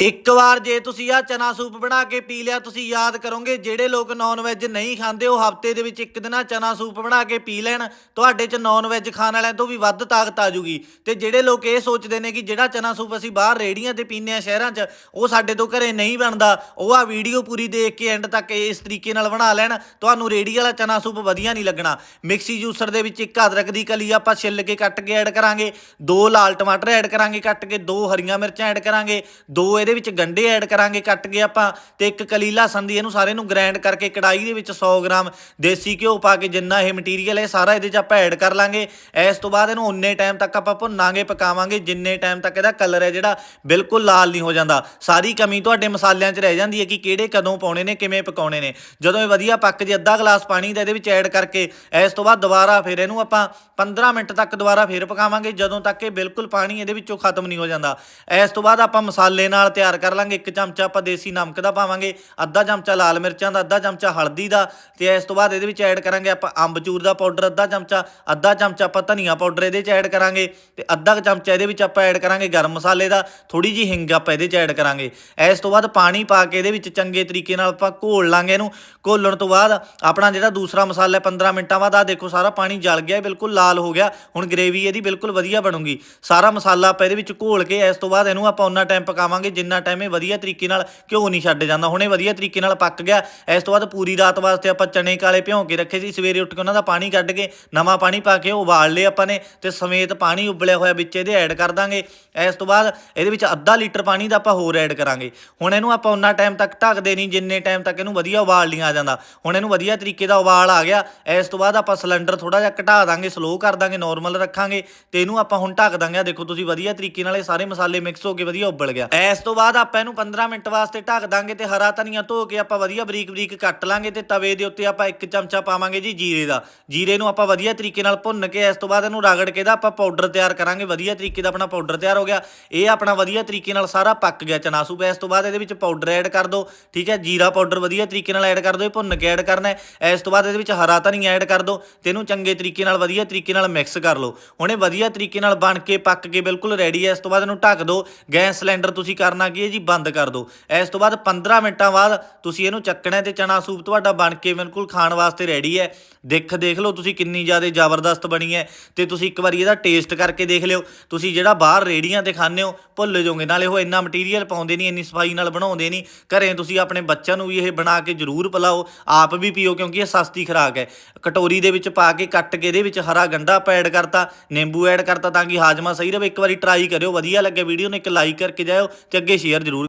ਇੱਕ ਵਾਰ ਜੇ ਤੁਸੀਂ ਆ ਚਨਾ ਸੂਪ ਬਣਾ ਕੇ ਪੀ ਲਿਆ, ਤੁਸੀਂ ਯਾਦ ਕਰੋਗੇ, ਜਿਹੜੇ ਲੋਕ ਨਾਨ ਵੈਜ ਨਹੀਂ ਖਾਂਦੇ, ਉਹ ਹਫ਼ਤੇ ਦੇ ਵਿੱਚ ਇੱਕ ਦਿਨ ਆ ਚਨਾ ਸੂਪ ਬਣਾ ਕੇ ਪੀ ਲੈਣ, ਤੁਹਾਡੇ ਚ ਨਾਨ ਵੈਜ ਖਾਣ ਵਾਲਿਆਂ ਤੋਂ ਵੀ ਵੱਧ ਤਾਕਤ ਆ ਜੂਗੀ। ਤੇ ਜਿਹੜੇ ਲੋਕ ਇਹ ਸੋਚਦੇ ਨੇ ਕਿ ਜਿਹੜਾ ਚਨਾ ਸੂਪ ਅਸੀਂ ਬਾਹਰ ਰੇੜੀਆਂ ਤੇ ਪੀਂਦੇ ਆ ਸ਼ਹਿਰਾਂ 'ਚ, ਉਹ ਸਾਡੇ ਤੋਂ ਘਰੇ ਨਹੀਂ ਬਣਦਾ, ਉਹ ਆ ਵੀਡੀਓ ਪੂਰੀ ਦੇਖ ਕੇ ਐਂਡ ਤੱਕ ਇਸ ਤਰੀਕੇ ਨਾਲ ਬਣਾ ਲੈਣ, ਤੁਹਾਨੂੰ ਰੇੜੀ ਵਾਲਾ ਚਨਾ ਸੂਪ ਵਧੀਆ ਨਹੀਂ ਲੱਗਣਾ। ਮਿਕਸੀ ਜੂਸਰ ਦੇ ਵਿੱਚ ਇੱਕ ਅਦਰਕ ਦੀ ਕਲੀ ਆਪਾਂ ਛਿੱਲ ਕੇ ਕੱਟ ਕੇ ਐਡ ਕਰਾਂਗੇ, ਦੋ ਲਾਲ ਟਮਾਟਰ ਐਡ ਕਰਾਂਗੇ ਕੱਟ ਕੇ, ਦੋ ਹਰੀਆਂ ਮਿਰਚਾਂ ਐਡ ਕਰਾਂਗੇ, ਦੋ ਇਹਦੇ ਵਿੱਚ ਗੰਡੇ ਐਡ ਕਰਾਂਗੇ, ਕੱਟ ਕੇ ਆਪਾਂ ਤੇ ਇੱਕ ਕਲੀ ਲਸਣ ਦੀ ਇਹਨੂੰ ਸਾਰੇ ਨੂੰ ਗ੍ਰਾਈਂਡ ਕਰਕੇ ਕੜਾਈ ਦੇ ਵਿੱਚ 100 ਗ੍ਰਾਮ ਦੇਸੀ ਘਿਓ ਪਾ ਕੇ ਜਿੰਨਾ ਇਹ ਮਟੀਰੀਅਲ ਹੈ ਸਾਰਾ ਇਹਦੇ 'ਚ ਆਪਾਂ ਐਡ ਕਰ ਲਾਂਗੇ। ਇਸ ਤੋਂ ਬਾਅਦ ਇਹਨੂੰ ਉਨੇ ਟਾਈਮ ਤੱਕ ਆਪਾਂ ਭੁੰਨਾਂਗੇ, ਪਕਾਵਾਂਗੇ, ਜਿੰਨੇ ਟਾਈਮ ਤੱਕ ਇਹਦਾ ਕਲਰ ਹੈ ਜਿਹੜਾ ਬਿਲਕੁਲ ਲਾਲ ਨਹੀਂ ਹੋ ਜਾਂਦਾ। ਸਾਰੀ ਕਮੀ ਤੁਹਾਡੇ ਮਸਾਲਿਆਂ 'ਚ ਰਹਿ ਜਾਂਦੀ ਹੈ ਕਿ ਕਿਹੜੇ ਕਦੋਂ ਪਾਉਣੇ ਨੇ, ਕਿਵੇਂ ਪਕਾਉਣੇ ਨੇ। ਜਦੋਂ ਇਹ ਵਧੀਆ ਪੱਕ ਜੇ, ਅੱਧਾ ਗਲਾਸ ਪਾਣੀ ਦਾ ਇਹਦੇ ਵਿੱਚ ਐਡ ਕਰਕੇ ਇਸ ਤੋਂ ਬਾਅਦ ਦੁਬਾਰਾ ਫਿਰ ਇਹਨੂੰ ਆਪਾਂ 15 ਮਿੰਟ ਤੱਕ ਦੁਬਾਰਾ ਫਿਰ ਪਕਾਵਾਂਗੇ, ਜਦੋਂ ਤੱਕ ਇਹ ਬਿਲਕੁਲ ਪਾਣੀ ਇਹਦੇ ਵਿੱਚੋਂ ਖਤਮ ਨਹੀਂ ਹੋ ਜਾਂਦਾ। ਇਸ ਤੋਂ ਬਾਅਦ ਆਪਾਂ ਮਸਾਲੇ ਨਾਲ ਤਿਆਰ ਕਰ ਲਾਂਗੇ। ਇੱਕ ਚਮਚਾ ਆਪਾਂ ਦੇਸੀ ਨਮਕ ਦਾ ਪਾਵਾਂਗੇ, ਅੱਧਾ ਚਮਚਾ ਲਾਲ ਮਿਰਚਾਂ ਦਾ, ਅੱਧਾ ਚਮਚਾ ਹਲਦੀ ਦਾ ਤੇ ਇਸ ਤੋਂ ਬਾਅਦ ਇਹਦੇ ਵਿੱਚ ਐਡ ਕਰਾਂਗੇ ਆਪਾਂ ਅੰਬਚੂਰ ਦਾ ਪਾਊਡਰ ਅੱਧਾ ਚਮਚਾ ਅੱਧਾ ਚਮਚਾ ਆਪਾਂ ਧਨੀਆ ਪਾਊਡਰ ਇਹਦੇ 'ਚ ਐਡ ਕਰਾਂਗੇ ਤੇ ਅੱਧਾ ਕੁ ਚਮਚਾ ਇਹਦੇ ਵਿੱਚ ਆਪਾਂ ਐਡ ਕਰਾਂਗੇ ਗਰਮ ਮਸਾਲੇ ਦਾ ਥੋੜੀ ਜੀ ਹਿੰਗ ਆਪਾਂ ਇਹਦੇ 'ਚ ਐਡ ਕਰਾਂਗੇ। ਇਸ ਤੋਂ ਬਾਅਦ ਪਾਣੀ ਪਾ ਕੇ ਇਹਦੇ ਵਿੱਚ ਚੰਗੇ ਤਰੀਕੇ ਨਾਲ ਆਪਾਂ ਘੋਲ ਲਾਂਗੇ ਇਹਨੂੰ। ਘੋਲਣ ਤੋਂ ਬਾਅਦ ਆਪਣਾ ਜਿਹੜਾ ਦੂਸਰਾ ਮਸਾਲਾ ਹੈ 15 ਮਿੰਟਾਂ ਬਾਅਦ ਆ ਦੇਖੋ ਸਾਰਾ ਪਾਣੀ ਜਲ ਗਿਆ ਬਿਲਕੁਲ ਲਾਲ ਹੋ ਗਿਆ। ਹੁਣ ਗ੍ਰੇਵੀ ਇਹਦੀ ਬਿਲਕੁਲ ਵਧੀਆ ਬਣੂਗੀ। ਸਾਰਾ ਮਸਾਲਾ ਆਪਾਂ ਇਹਦੇ ਵਿੱਚ ਘੋਲ ਕੇ ਇਸ ਤੋਂ ਬਾਅਦ ਇਹਨੂੰ ਆਪਾਂ ਉਹਨਾਂ ਟਾਈਮ ਪਕਾਵਾਂਗੇ ਜਿੰਨਾ ਟਾਈਮ ਇਹ ਵਧੀਆ ਤਰੀਕੇ ਨਾਲ ਘਿਓ ਨਹੀਂ ਛੱਡ ਜਾਂਦਾ। ਹੁਣ ਇਹ ਵਧੀਆ ਤਰੀਕੇ ਨਾਲ ਪੱਕ ਗਿਆ। ਇਸ ਤੋਂ ਬਾਅਦ ਪੂਰੀ ਰਾਤ ਵਾਸਤੇ ਆਪਾਂ ਚਣੇ ਕਾਲੇ ਭਿਉਂ ਕੇ ਰੱਖੇ ਸੀ। ਸਵੇਰੇ ਉੱਠ ਕੇ ਉਹਨਾਂ ਦਾ ਪਾਣੀ ਕੱਢ ਕੇ, ਨਵਾਂ ਪਾਣੀ ਪਾ ਕੇ ਉਬਾਲ ਲਏ ਆਪਾਂ ਨੇ ਤੇ ਸਮੇਤ ਪਾਣੀ ਉਬਲਿਆ ਹੋਇਆ ਵਿੱਚ ਇਹਦੇ ਐਡ ਕਰ ਦਾਂਗੇ। ਇਸ ਤੋਂ ਬਾਅਦ ਇਹਦੇ ਵਿੱਚ ਅੱਧਾ ਲੀਟਰ ਪਾਣੀ ਦਾ ਆਪਾਂ ਹੋਰ ਐਡ ਕਰਾਂਗੇ। ਹੁਣ ਇਹਨੂੰ ਆਪਾਂ ਉਹਨਾਂ ਟਾਈਮ ਤੱਕ ਢੱਕਦੇ ਨਹੀਂ, ਜਿੰਨੇ ਟਾਈਮ ਤੱਕ ਇਹਨੂੰ ਵਧੀਆ ਉਬਾਲ ਨਹੀਂ ਆ ਜਾਂਦਾ। ਹੁਣ ਇਹਨੂੰ ਵਧੀਆ ਤਰੀਕੇ ਦਾ ਉਬਾਲ ਆ ਗਿਆ। ਇਸ ਤੋਂ ਬਾਅਦ ਆਪਾਂ ਸਿਲੰਡਰ ਥੋੜਾ ਜਿਹਾ ਘਟਾ ਦਾਂਗੇ ਸਲੋ ਕਰ ਦਾਂਗੇ ਨਾਰਮਲ ਰੱਖਾਂਗੇ ਤੇ ਇਹਨੂੰ ਆਪਾਂ ਹੁਣ ਢੱਕ ਦਾਂਗੇ। ਦੇਖੋ ਤੁਸੀਂ ਵਧੀਆ ਤਰੀਕੇ ਨਾਲ ਇਹ ਸਾਰੇ ਮਸਾਲੇ ਮਿਕਸ ਹੋ ਕੇ ਵਧੀਆ ਉਬਲ ਗਿਆ। ਇਸ ਤੋਂ ਬਾਅਦ ਆਪਾਂ ਇਹਨੂੰ 15 ਮਿੰਟ ਵਾਸਤੇ ਢੱਕ ਦਾਂਗੇ ਤੇ ਹਰਾ ਧਨੀਆ ਧੋ ਕੇ ਆਪਾਂ ਵਧੀਆ ਬਰੀਕ ਬਰੀਕ ਕੱਟ ਲਾਂਗੇ ਤੇ ਤਵੇ ਦੇ ਉੱਤੇ ਆਪਾਂ ਇੱਕ ਚਮਚਾ ਪਾਵਾਂਗੇ ਜੀ ਜੀਰੇ ਦਾ। ਜੀਰੇ ਨੂੰ ਆਪਾਂ ਵਧੀਆ ਤਰੀਕੇ ਨਾਲ ਭੁੰਨ ਕੇ ਇਸ ਤੋਂ ਬਾਅਦ ਇਹਨੂੰ ਰਗੜ ਕੇ ਦਾ ਆਪਾਂ ਪਾਊਡਰ ਤਿਆਰ ਕਰਾਂਗੇ। ਵਧੀਆ ਤਰੀਕੇ ਦਾ ਆਪਣਾ ਪਾਊਡਰ ਤਿਆਰ ਹੋ ਗਿਆ। ਇਹ ਆਪਣਾ ਵਧੀਆ ਤਰੀਕੇ ਨਾਲ ਸਾਰਾ ਪੱਕ ਗਿਆ, ਚਨਾ ਸੂਪ। ਇਸ ਤੋਂ ਬਾਅਦ ਇਹਦੇ ਵਿੱਚ ਪਾਊਡਰ ਐਡ ਕਰ ਦਿਓ ਠੀਕ ਹੈ? ਜੀਰਾ ਪਾਊਡਰ ਵਧੀਆ ਤਰੀਕੇ ਨਾਲ ਐਡ ਕਰ ਦਿਓ ਇਹ ਭੁੰਨ ਕੇ ਐਡ ਕਰਨਾ ਹੈ। ਇਸ ਤੋਂ ਬਾਅਦ ਇਹਦੇ ਵਿੱਚ ਹਰਾ ਧਨੀਆ ਐਡ ਕਰ ਦਿਓ ਤੇ ਇਹਨੂੰ ਚੰਗੇ ਤਰੀਕੇ ਨਾਲ ਵਧੀਆ ਤਰੀਕੇ ਨਾਲ ਮਿਕਸ ਕਰ ਲਓ। ਹੁਣ ਇਹ ਵਧੀਆ ਤਰੀਕੇ ਨਾਲ ਬਣ ਕੇ, ਪੱਕ ਕੇ ਬਿਲਕੁਲ ਰੈਡੀ ਹੈ। ਇਸ ਤੋਂ ਬਾਅਦ ਇਹਨੂੰ ਢੱਕ ਦਿਓ ਗੈਸ ਸਿਲੰਡਰ ਤੁਸੀਂ ਕਰਨਾ ਕੀ ਹੈ ਜੀ? ਬੰਦ ਕਰ ਦਿਓ। ਇਸ ਤੋਂ ਬਾਅਦ 15 ਮਿੰਟਾਂ ਬਾਅਦ ਤੁਸੀਂ ਇਹਨੂੰ ਚੱਕਣਾ ਤੇ ਚਨਾ ਸੂਪ ਤੁਹਾਡਾ ਬਣ ਕੇ ਬਿਲਕੁਲ ਖਾਣ ਵਾਸਤੇ ਰੈਡੀ ਹੈ। ਦੇਖ ਦੇਖ ਲਓ ਤੁਸੀਂ ਕਿੰਨੀ ਜ਼ਿਆਦਾ ਜ਼ਬਰਦਸਤ ਬਣੀ ਹੈ ਤੇ ਤੁਸੀਂ ਇੱਕ ਵਾਰੀ ਇਹਦਾ ਟੇਸਟ ਕਰਕੇ ਦੇਖ ਲਿਓ। ਤੁਸੀਂ ਜਿਹੜਾ ਬਾਹਰ ਰੇੜੀਆਂ ਤੇ ਖਾਂਦੇ ਹੋ, ਭੁੱਲ ਜਾਓਗੇ। ਨਾਲੇ ਉਹ ਇੰਨਾ ਮਟੀਰੀਅਲ ਪਾਉਂਦੇ ਨਹੀਂ, ਇੰਨੀ ਸਫ਼ਾਈ ਨਾਲ ਬਣਾਉਂਦੇ ਨਹੀਂ। ਘਰੇ ਤੁਸੀਂ ਆਪਣੇ ਬੱਚਿਆਂ ਨੂੰ ਵੀ ਇਹ ਬਣਾ ਕੇ ਜ਼ਰੂਰ ਪਿਲਾਓ। ਆਪ ਵੀ ਪੀਓ ਕਿਉਂਕਿ ਇਹ ਸਸਤੀ ਖੁਰਾਕ ਹੈ। ਕਟੋਰੀ ਦੇ ਵਿੱਚ ਪਾ ਕੇ ਕੱਟ ਕੇ ਇਹਦੇ ਵਿੱਚ ਹਰਾ ਗੰਡਾ ਆਪਾਂ ਐਡ ਕਰਤਾ, ਨਿੰਬੂ ਐਡ ਕਰਤਾ ਤਾਂ ਕਿ ਹਾਜ਼ਮਾ ਸਹੀ ਰਹੇ। ਇੱਕ ਵਾਰੀ ਟਰਾਈ ਕਰਿਓ, ਵਧੀਆ ਲੱਗੇ। ਵੀਡੀਓ ਨੂੰ ਇੱਕ ਲਾਈਕ ਕਰਕੇ ਜਾਇਓ ਤੇ ਅੱਗੇ ਸ਼ੇਅਰ ਜ਼ਰੂਰ